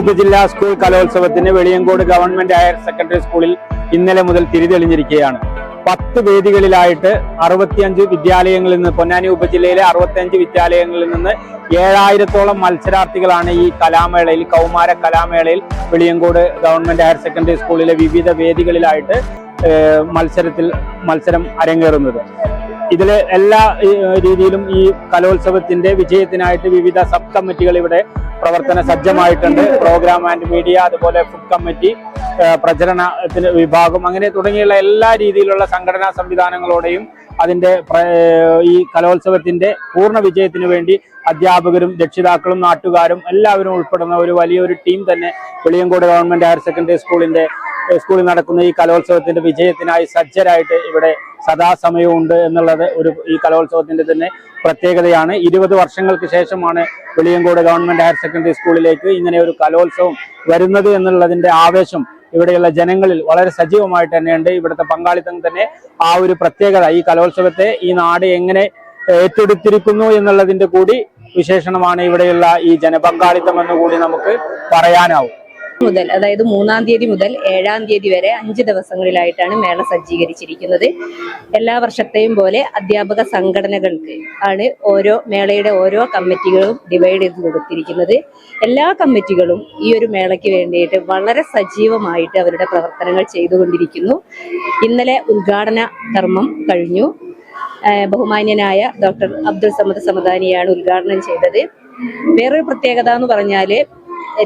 ഉപജില്ലാ സ്കൂൾ കലോത്സവത്തിന് Veliyankode government higher secondary സ്കൂളിൽ ഇന്നലെ മുതൽ തിരിതെളിഞ്ഞിരിക്കുകയാണ്. പത്ത് വേദികളിലായിട്ട് അറുപത്തിയഞ്ച് വിദ്യാലയങ്ങളിൽ നിന്ന് പൊന്നാനി ഉപജില്ലയിലെ അറുപത്തിയഞ്ച് വിദ്യാലയങ്ങളിൽ നിന്ന് ഏഴായിരത്തോളം മത്സരാർത്ഥികളാണ് ഈ കലാമേളയിൽ കൗമാര കലാമേളയിൽ വെളിയങ്കോട് ഗവൺമെന്റ് ഹയർ സെക്കൻഡറി സ്കൂളിലെ വിവിധ വേദികളിലായിട്ട് മത്സരത്തിൽ മത്സരം അരങ്ങേറുന്നത്. ഇതിൽ എല്ലാ രീതിയിലും ഈ കലോത്സവത്തിന്റെ വിജയത്തിനായിട്ട് വിവിധ സബ് കമ്മിറ്റികൾ ഇവിടെ പ്രവർത്തന സജ്ജമായിട്ടുണ്ട്. പ്രോഗ്രാം ആൻഡ് മീഡിയ അതുപോലെ ഫുഡ് കമ്മിറ്റി പ്രചരണത്തിന് വിഭാഗം അങ്ങനെ തുടങ്ങിയുള്ള എല്ലാ രീതിയിലുള്ള സംഘടനാ സംവിധാനങ്ങളോടെയും അതിന്റെ ഈ കലോത്സവത്തിന്റെ പൂർണ വിജയത്തിന് വേണ്ടി അധ്യാപകരും രക്ഷിതാക്കളും നാട്ടുകാരും എല്ലാവരും ഉൾപ്പെടുന്ന ഒരു വലിയൊരു ടീം തന്നെ വെളിയങ്കോട് ഗവൺമെന്റ് ഹയർ സെക്കൻഡറി സ്കൂളിന്റെ സ്കൂളിൽ നടക്കുന്ന ഈ കലോത്സവത്തിന്റെ വിജയത്തിനായി സജ്ജരായിട്ട് ഇവിടെ സദാസമയവും ഉണ്ട് എന്നുള്ളത് ഒരു ഈ കലോത്സവത്തിന്റെ തന്നെ പ്രത്യേകതയാണ്. ഇരുപത് വർഷങ്ങൾക്ക് ശേഷമാണ് വെളിയങ്കോട് ഗവൺമെന്റ് ഹയർ സെക്കൻഡറി സ്കൂളിലേക്ക് ഇങ്ങനെ ഒരു കലോത്സവം വരുന്നത് എന്നുള്ളതിന്റെ ആവേശം ഇവിടെയുള്ള ജനങ്ങളിൽ വളരെ സജീവമായിട്ട് തന്നെയുണ്ട്. ഇവിടുത്തെ പങ്കാളിത്തം തന്നെ ആ ഒരു പ്രത്യേകത ഈ കലോത്സവത്തെ ഈ നാട് എങ്ങനെ ഏറ്റെടുത്തിരിക്കുന്നു എന്നുള്ളതിന്റെ കൂടി വിശേഷണമാണ് ഇവിടെയുള്ള ഈ ജനപങ്കാളിത്തം എന്ന് കൂടി നമുക്ക് പറയാനാവും. മുതൽ അതായത് മൂന്നാം തീയതി മുതൽ ഏഴാം തീയതി വരെ അഞ്ച് ദിവസങ്ങളിലായിട്ടാണ് മേള സജ്ജീകരിച്ചിരിക്കുന്നത്. എല്ലാ വർഷത്തെയും പോലെ അധ്യാപക സംഘടനകൾക്ക് ആണ് ഓരോ മേളയുടെ ഓരോ കമ്മിറ്റികളും ഡിവൈഡ് ചെയ്ത് കൊടുത്തിരിക്കുന്നത്. എല്ലാ കമ്മിറ്റികളും ഈ ഒരു മേളയ്ക്ക് വേണ്ടിയിട്ട് വളരെ സജീവമായിട്ട് അവരുടെ പ്രവർത്തനങ്ങൾ ചെയ്തുകൊണ്ടിരിക്കുന്നു. ഇന്നലെ ഉദ്ഘാടന കർമ്മം കഴിഞ്ഞു. ബഹുമാന്യനായ ഡോക്ടർ അബ്ദുൾ സമദ് സമദാനിയാണ് ഉദ്ഘാടനം ചെയ്തത്. വേറൊരു പ്രത്യേകത എന്ന് പറഞ്ഞാൽ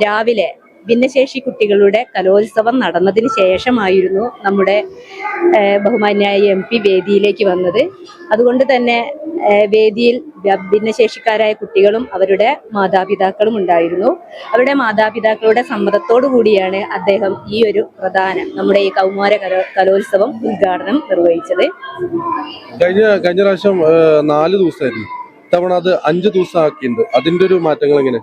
രാവിലെ ഭിന്നശേഷി കുട്ടികളുടെ കലോത്സവം നടന്നതിന് ശേഷമായിരുന്നു നമ്മുടെ ബഹുമാന്യായ എം പി വേദിയിലേക്ക് വന്നത്. അതുകൊണ്ട് തന്നെ വേദിയിൽ ഭിന്നശേഷിക്കാരായ കുട്ടികളും അവരുടെ മാതാപിതാക്കളും ഉണ്ടായിരുന്നു. അവരുടെ മാതാപിതാക്കളുടെ സമ്മതത്തോടു കൂടിയാണ് അദ്ദേഹം ഈ ഒരു പ്രധാന നമ്മുടെ ഈ കൗമാര കലോ കലോത്സവം ഉദ്ഘാടനം നിർവഹിച്ചത്. കഴിഞ്ഞ കഴിഞ്ഞ പ്രാവശ്യം നാല് ദിവസമായിരുന്നു. ഇത്തവണ അത് അഞ്ച് ദിവസം ആക്കിയിട്ടുണ്ട് അതിന്റെ ഒരു മാറ്റങ്ങൾ എങ്ങനെ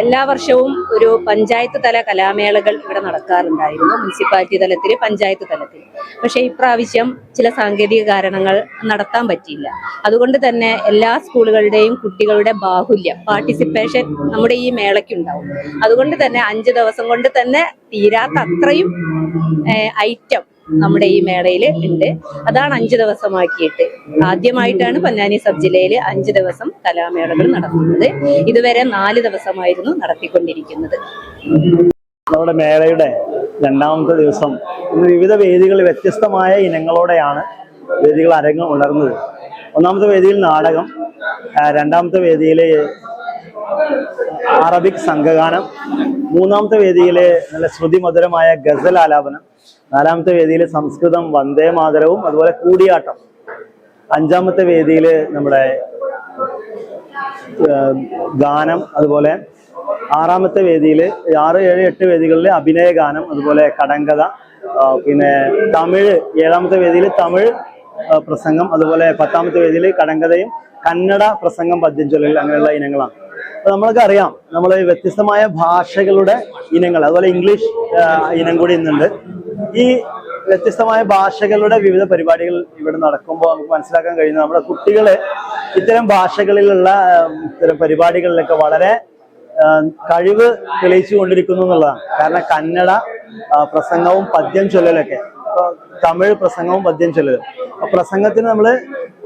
എല്ലാ വർഷവും ഒരു പഞ്ചായത്ത് തല കലാമേളകൾ ഇവിടെ നടക്കാറുണ്ടായിരുന്നു മുനിസിപ്പാലിറ്റി തലത്തിൽ പഞ്ചായത്ത് തലത്തിൽ പക്ഷേ ഇപ്രാവശ്യം ചില സാങ്കേതിക കാരണങ്ങൾ നടത്താൻ പറ്റിയില്ല. അതുകൊണ്ട് തന്നെ എല്ലാ സ്കൂളുകളുടെയും കുട്ടികളുടെ ബാഹുല്യം പാർട്ടിസിപ്പേഷൻ നമ്മുടെ ഈ മേളയ്ക്കുണ്ടാവും. അതുകൊണ്ട് തന്നെ അഞ്ച് ദിവസം കൊണ്ട് തന്നെ തീരാത്ത അത്രയും ഐറ്റം നമ്മുടെ ഈ മേളയിൽ ഉണ്ട്. അതാണ് അഞ്ചു ദിവസമാക്കിയിട്ട്. ആദ്യമായിട്ടാണ് പൊന്നാനി സബ് ജില്ലയിൽ അഞ്ചു ദിവസം കലാമേളകൾ നടത്തുന്നത്. ഇതുവരെ നാല് ദിവസമായിരുന്നു നടത്തിക്കൊണ്ടിരിക്കുന്നത്. നമ്മുടെ മേളയുടെ രണ്ടാമത്തെ ദിവസം ഇന്ന് വിവിധ വേദികളിൽ വ്യത്യസ്തമായ ഇനങ്ങളോടെയാണ് വേദികൾ അരങ്ങ് ഉണർന്നത്. ഒന്നാമത്തെ വേദിയിൽ നാടകം രണ്ടാമത്തെ വേദിയിൽ അറബിക് സംഘഗാനം മൂന്നാമത്തെ വേദിയിൽ നല്ല ശ്രുതിമധുരമായ ഗസൽ ആലാപനം നാലാമത്തെ വേദിയിൽ സംസ്കൃതം വന്ദേ മാതരവും അതുപോലെ കൂടിയാട്ടം. അഞ്ചാമത്തെ വേദിയിൽ നമ്മുടെ ഗാനം അതുപോലെ ആറാമത്തെ വേദിയിൽ ആറ് ഏഴ് എട്ട് വേദികളിൽ അഭിനയ ഗാനം അതുപോലെ കടങ്കഥ പിന്നെ തമിഴ് ഏഴാമത്തെ വേദിയിൽ തമിഴ് പ്രസംഗം അതുപോലെ പത്താമത്തെ വേദിയിൽ കടങ്കഥയും കന്നഡ പ്രസംഗം പദ്യം ചൊല്ലൽ അങ്ങനെയുള്ള ഇനങ്ങളാണ്. അപ്പൊ നമ്മൾക്ക് അറിയാം നമ്മൾ വ്യത്യസ്തമായ ഭാഷകളുടെ ഇനങ്ങൾ അതുപോലെ ഇംഗ്ലീഷ് ഇനം കൂടി ഇന്നുണ്ട്. ഈ വ്യത്യസ്തമായ ഭാഷകളുടെ വിവിധ പരിപാടികൾ ഇവിടെ നടക്കുമ്പോൾ നമുക്ക് മനസ്സിലാക്കാൻ കഴിയുന്നത് നമ്മുടെ കുട്ടികളെ ഇത്തരം ഭാഷകളിലുള്ള ഇത്തരം പരിപാടികളിലൊക്കെ വളരെ കഴിവ് തെളിയിച്ചു കൊണ്ടിരിക്കുന്നു എന്നുള്ളതാണ്. കാരണം കന്നഡ പ്രസംഗവും പദ്യം ചൊല്ലലൊക്കെ. തമിഴ് പ്രസംഗവും പദ്യം ചൊല്ലലും. പ്രസംഗത്തിന് നമ്മൾ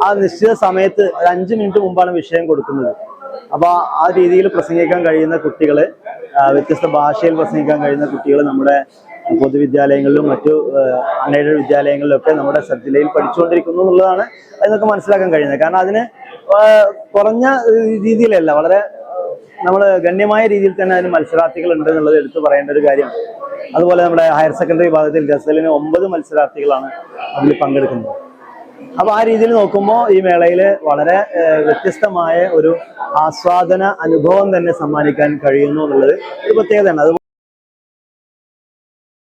ആ നിശ്ചിത സമയത്ത് ഒരു അഞ്ച് മിനിറ്റ് മുമ്പാണ് വിഷയം കൊടുക്കുന്നത്. അപ്പൊ ആ രീതിയിൽ പ്രസംഗിക്കാൻ കഴിയുന്ന കുട്ടികൾ വ്യത്യസ്ത ഭാഷയിൽ പ്രസംഗിക്കാൻ കഴിയുന്ന കുട്ടികൾ നമ്മുടെ പൊതുവിദ്യാലയങ്ങളിലും മറ്റു അൺഎയ്ഡഡ് വിദ്യാലയങ്ങളിലൊക്കെ നമ്മുടെ ജില്ലയിൽ പഠിച്ചുകൊണ്ടിരിക്കുന്നു എന്നുള്ളതാണ് അതിനൊക്കെ മനസ്സിലാക്കാൻ കഴിയുന്നത്. കാരണം അതിന് കുറഞ്ഞ രീതിയിലല്ല വളരെ നമ്മൾ ഗണ്യമായ രീതിയിൽ തന്നെ അതിന് മത്സരാർത്ഥികൾ ഉണ്ട് എന്നുള്ളത് എടുത്തു പറയേണ്ട ഒരു കാര്യമാണ് അതുപോലെ നമ്മുടെ ഹയർ സെക്കൻഡറി വിഭാഗത്തിൽ ഗസലിന് ഒമ്പത് മത്സരാർത്ഥികളാണ് അതിൽ പങ്കെടുക്കുന്നത്. അപ്പൊ ആ രീതിയിൽ നോക്കുമ്പോൾ ഈ മേളയിൽ വളരെ വ്യത്യസ്തമായ ഒരു ആസ്വാദന അനുഭവം തന്നെ സമ്മാനിക്കാൻ കഴിയുന്നു എന്നുള്ളത് ഒരു പ്രത്യേകതയാണ്.